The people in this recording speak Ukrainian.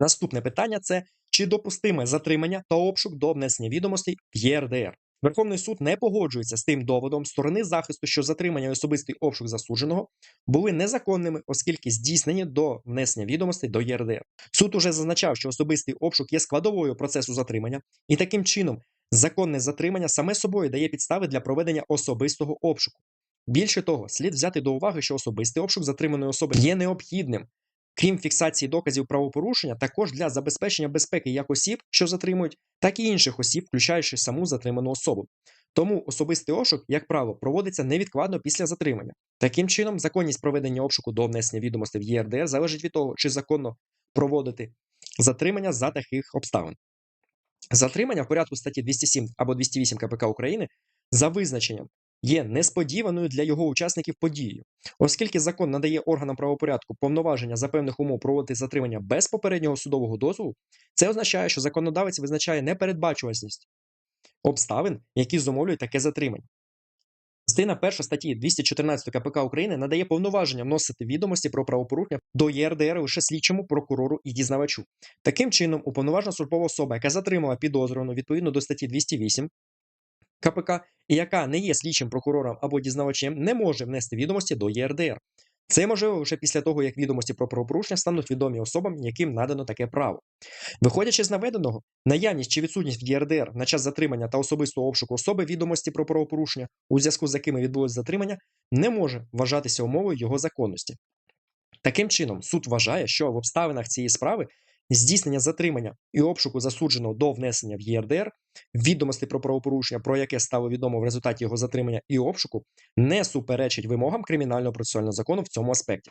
Наступне питання це чи допустиме затримання та обшук до внесення відомостей в ЄРДР. Верховний суд не погоджується з тим доводом сторони захисту, що затримання і особистий обшук засудженого були незаконними, оскільки здійснені до внесення відомостей до ЄРДР. Суд уже зазначав, що особистий обшук є складовою процесу затримання, і таким чином законне затримання саме собою дає підстави для проведення особистого обшуку. Більше того, слід взяти до уваги, що особистий обшук затриманої особи є необхідним. Крім фіксації доказів правопорушення, також для забезпечення безпеки як осіб, що затримують, так і інших осіб, включаючи саму затриману особу. Тому особистий обшук, як правило, проводиться невідкладно після затримання. Таким чином, законність проведення обшуку до внесення відомостей в ЄРДР залежить від того, чи законно проводити затримання за таких обставин. Затримання в порядку статті 207 або 208 КПК України за визначенням є несподіваною для його учасників подією, оскільки закон надає органам правопорядку повноваження за певних умов проводити затримання без попереднього судового дозволу, це означає, що законодавець визначає непередбачуваність обставин, які зумовлюють таке затримання. Частина 1 статті 214 КПК України надає повноваження вносити відомості про правопорушення до ЄРДР лише слідчому прокурору і дізнавачу. Таким чином, уповноважена службова особа, яка затримала підозрювану відповідно до статті 208 КПК яка не є слідчим прокурором або дізнавачем, не може внести відомості до ЄРДР. Це можливо лише після того, як відомості про правопорушення стануть відомі особам, яким надано таке право. Виходячи з наведеного, наявність чи відсутність в ЄРДР на час затримання та особистого обшуку особи відомості про правопорушення, у зв'язку з якими відбулось затримання, не може вважатися умовою його законності. Таким чином, суд вважає, що в обставинах цієї справи здійснення затримання і обшуку засудженого до внесення в ЄРДР відомості про правопорушення, про яке стало відомо в результаті його затримання і обшуку, не суперечить вимогам кримінального процесуального закону в цьому аспекті.